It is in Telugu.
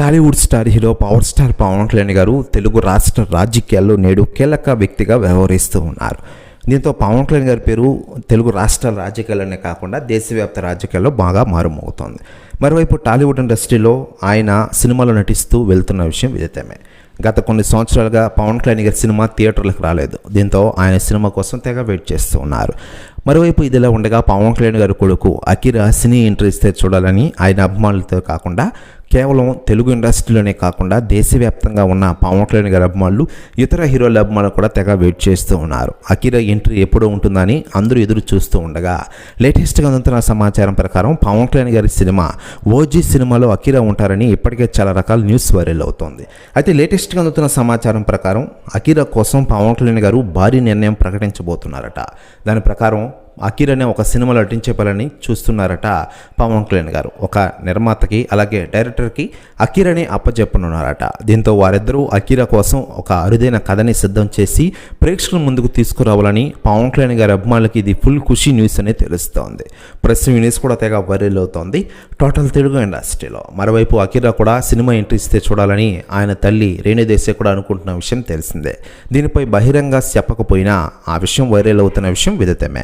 Tollywood star hero power star Pavan Kalyan garu Telugu రాష్ట్ర రాజకీయాల్లో నేడు కీలక వ్యక్తిగా వ్యవహరిస్తూ ఉన్నారు. దీంతో పవన్ కళ్యాణ్ గారి పేరు తెలుగు రాష్ట్రాల రాజకీయాల్లోనే కాకుండా దేశవ్యాప్త రాజకీయాల్లో బాగా మారుమోగుతోంది. మరోవైపు టాలీవుడ్ ఇండస్ట్రీలో ఆయన సినిమాలో నటిస్తూ వెళ్తున్న విషయం విదితమే గత కొన్ని సంవత్సరాలుగా పవన్ కళ్యాణ్ గారి సినిమా థియేటర్లకు రాలేదు. దీంతో ఆయన సినిమా కోసం తెగ వెయిట్ చేస్తూ ఉన్నారు. మరోవైపు ఇదిలా ఉండగా పవన్ కళ్యాణ్ గారి కొడుకు అకిరా సినీ ఎంట్రీ ఇస్తే చూడాలని ఆయన అభిమానులతో కాకుండా కేవలం తెలుగు ఇండస్ట్రీలోనే కాకుండా దేశవ్యాప్తంగా ఉన్న పవన్ కళ్యాణ్ గారి అభిమానులు ఇతర హీరోల అభిమానులు కూడా తెగ వెయిట్ చేస్తూ ఉన్నారు. అకిరా ఎంట్రీ ఎప్పుడు ఉంటుందని అందరూ ఎదురు చూస్తూ ఉండగా లేటెస్ట్గా అందుతున్న సమాచారం ప్రకారం పవన్ కళ్యాణ్ గారి సినిమా ఓజీ సినిమాలో అకిరా ఉంటారని ఇప్పటికే చాలా రకాల న్యూస్ వైరల్ అవుతోంది. అయితే లేటెస్ట్గా అందుతున్న సమాచారం ప్రకారం అకిరా కోసం పవన్ కళ్యాణ్ గారు భారీ నిర్ణయం ప్రకటించబోతున్నారట. దాని ప్రకారం అకీర్ అనే ఒక సినిమాలో నటించేపాలని చూస్తున్నారట పవన్ కళ్యాణ్ గారు. ఒక నిర్మాతకి అలాగే డైరెక్టర్కి అకీర్ అనే అప్పచెప్పనున్నారట దీంతో వారిద్దరూ అఖీరా కోసం ఒక అరుదైన కథని సిద్ధం చేసి ప్రేక్షకుల ముందుకు తీసుకురావాలని పవన్ కళ్యాణ్ గారి అభిమానులకి ఇది ఫుల్ ఖుషి న్యూస్ అనేది తెలుస్తోంది. ప్రెస్ న్యూస్ కూడా తెగ వైరల్ అవుతోంది. టోటల్ తెలుగు ఇండస్ట్రీలో మరోవైపు అకీరా కూడా సినిమా ఎంట్రీ ఇస్తే చూడాలని ఆయన తల్లి రేణుదేశే కూడా అనుకుంటున్న విషయం తెలిసిందే. దీనిపై బహిరంగ చెప్పకపోయినా ఆ విషయం వైరల్ అవుతున్న విషయం విదితమే.